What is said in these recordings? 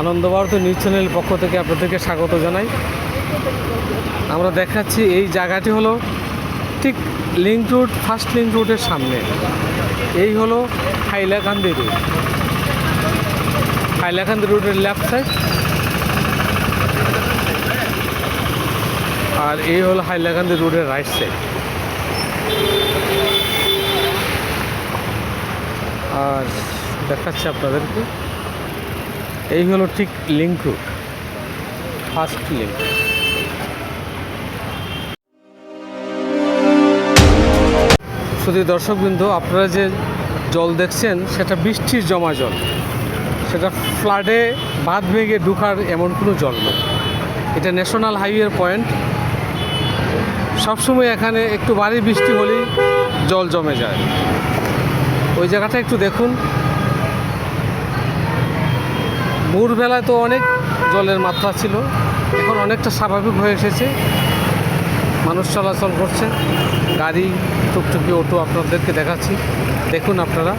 আনন্দ Bharat news channel পক্ষ থেকে আপনাদেরকে স্বাগত জানাই। আমরা দেখাচ্ছি এই জায়গাটি হলো ঠিক লিঙ্ক রুট ফার্স্ট লিঙ্ক রুটের সামনে। এই হলো হাইলাকান্দি রুট হাইলাকান্দি রুটের লেফট সাইড আর এই হলো হাইলাকান্দি রোডের রাইট সাইড আর দেখাচ্ছি আপনাদেরকে। এই হলো ঠিক লিঙ্ক রুট ফার্স্ট লিঙ্ক শুধু দর্শকবৃন্দ, আপনারা যে জল দেখছেন, সেটা বৃষ্টির জমা জল। সেটা ফ্লাডে বাঁধ ভেঙে ঢুকার এমন কোনো জল নয় এটা ন্যাশনাল হাইওয়ের পয়েন্ট সবসময় এখানে একটু ভারী বৃষ্টি হলেই জল জমে যায়। ওই জায়গাটা একটু দেখুন। ভোরবেলায় তো অনেক জলের মাত্রা ছিল। এখন অনেকটা স্বাভাবিক হয়ে এসেছে। মানুষ চলাচল করছে। গাড়ি, টুকটুকি, অটো আপনাদেরকে দেখাচ্ছি। দেখুন আপনারা।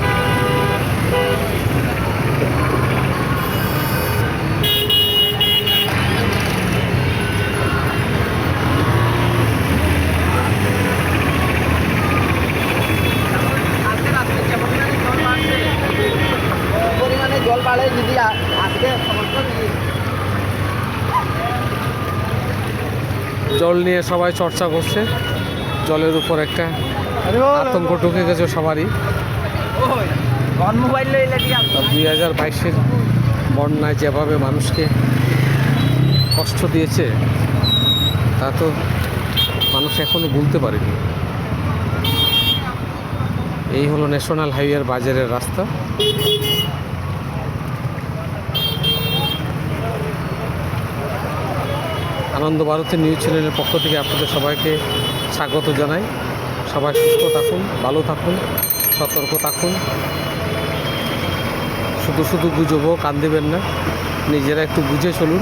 জল বাড়ে যদি জল নিয়ে সবাই চর্চা করছে। জলের উপর একটা আতঙ্ক ঢুকে গেছে সবারই। দুই হাজার বাইশের বন্যায় যেভাবে মানুষকে কষ্ট দিয়েছে তা তো মানুষ এখনও ভুলতে পারেনি। এই হলো ন্যাশনাল হাইওয়ের বাজারের রাস্তা। আনন্দ ভারতী নিউজ চ্যানেলের পক্ষ থেকে আপনাদের সবাইকে স্বাগত জানাই। সবাই সুস্থ থাকুন, ভালো থাকুন, সতর্ক থাকুন। শুধু শুধু গুজবও কান দেবেন না, নিজেরা একটু বুঝে চলুন।